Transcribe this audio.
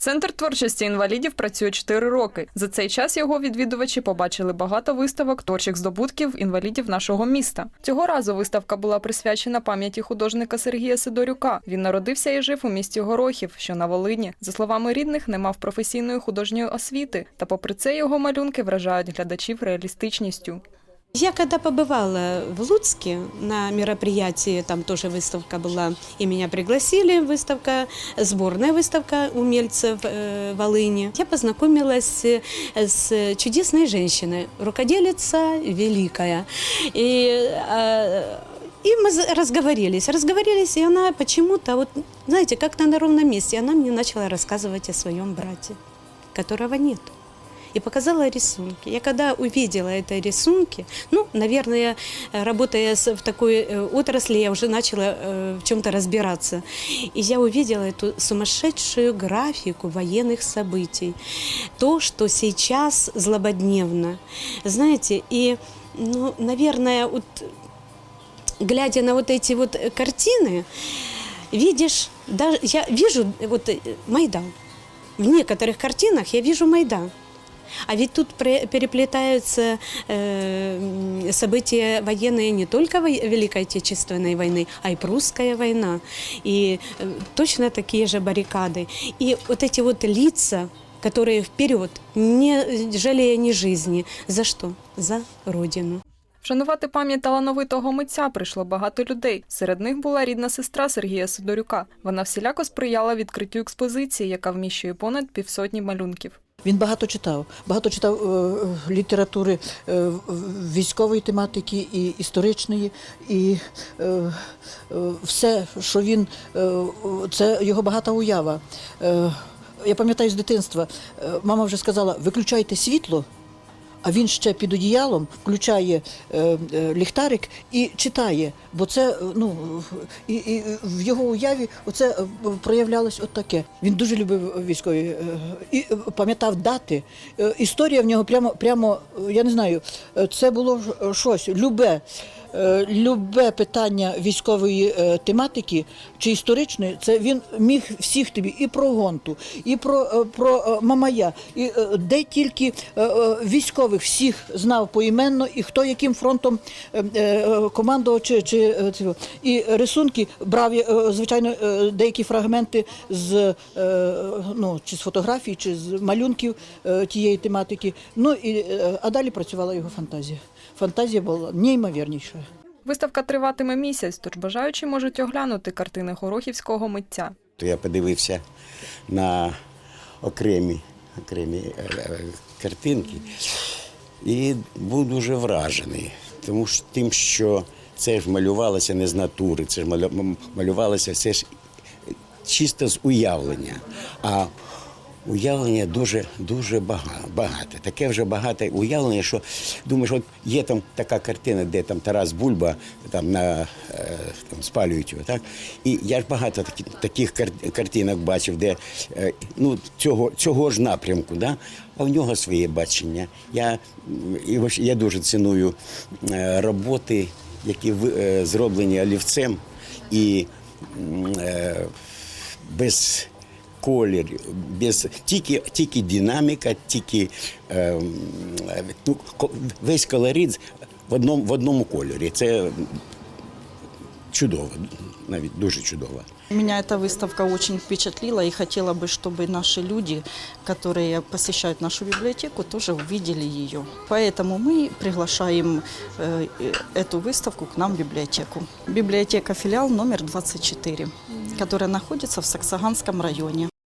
Центр творчості інвалідів працює 4 роки. За цей час його відвідувачі побачили багато виставок творчих здобутків інвалідів нашого міста. Цього разу виставка була присвячена пам'яті художника Сергія Сидорюка. Він народився і жив у місті Горохів, що на Волині. За словами рідних, не мав професійної художньої освіти. Та попри це його малюнки вражають глядачів реалістичністю. Я когда побывала в Луцке на мероприятии, там тоже выставка была, и меня пригласили, выставка, сборная выставка умельцев э, Волыни. Я познакомилась э, с чудесной женщиной, рукоделица великая. И, э, и мы разговорились, разговорились, и она почему-то, вот, знаете, как-то на ровном месте, она мне начала рассказывать о своем брате, которого нет и показала рисунки. Я когда увидела это рисунки, ну, наверное, работая в такой э, отрасли, я уже начала э, в чем-то разбираться. И я увидела эту сумасшедшую графику военных событий. То, что сейчас злободневно. Знаете, и, ну, наверное, вот, глядя на вот эти вот э, картины, видишь, даже я вижу вот Майдан. В некоторых картинах я вижу Майдан. А ведь тут пре- переплетаются э, м, события военные не только во- Великой Отечественной войны, а и прусская война, и э, точно такие же баррикады. И вот эти вот лица, которые вперед, не жалея ни жизни. За что? За Родину. Вшанувати пам'ять талановитого митця прийшло багато людей. Серед них була рідна сестра Сергія Сидорюка. Вона всіляко сприяла відкриттю експозиції, яка вміщує понад півсотні малюнків. Він багато читав, багато читав е, е, літератури е, військової тематики і історичної, і е, е, все, що він е, це його багата уява. Е, я пам'ятаю з дитинства, е, мама вже сказала: виключайте світло. А він ще під одіялом включає е, е, ліхтарик і читає, бо це е, ну і, і в його уяві оце е, проявлялось от таке. Він дуже любив військові е, і пам'ятав дати. Історія в нього прямо, прямо я не знаю, це було щось любе. Е, Любе питання військової е, тематики чи історичної, це він міг всіх тобі і про гонту, і про, е, про Мамая, і де тільки військових всіх знав поіменно, і хто яким фронтом командував, чи, чи і рисунки брав звичайно деякі фрагменти з ну чи з фотографій, чи з малюнків тієї тематики. Ну і а далі працювала його фантазія. Фантазія була неймовірніша. Виставка триватиме місяць, тож бажаючі можуть оглянути картини горохівського митця. Я подивився на окремі, окремі е, е, картинки і був дуже вражений. Тому що тим, що це ж малювалося не з натури, це ж малювалося все ж чисто з уявлення. А уявлення дуже дуже бага- багате. Таке вже багате уявлення, що думаєш, от є там така картина, де там Тарас Бульба там на е, там спалюють його, так? І я ж багато такі, таких картинок бачив, де е, ну, цього, цього ж напрямку, да? а в нього своє бачення. Я, я дуже ціную е, роботи, які зроблені олівцем і без колірів, без тільки, тільки динаміка, тільки е, м, е, ну, ко- весь колорит в одному, в одному кольорі. Це чудово, навіть дуже чудово. Меня эта выставка очень впечатлила и хотела бы, чтобы наши люди, которые посещают нашу библиотеку, тоже увидели ее. Поэтому мы приглашаем э, э, эту выставку к нам в библиотеку. Библиотека филиал номер 24, которая находится в Саксаганском районе.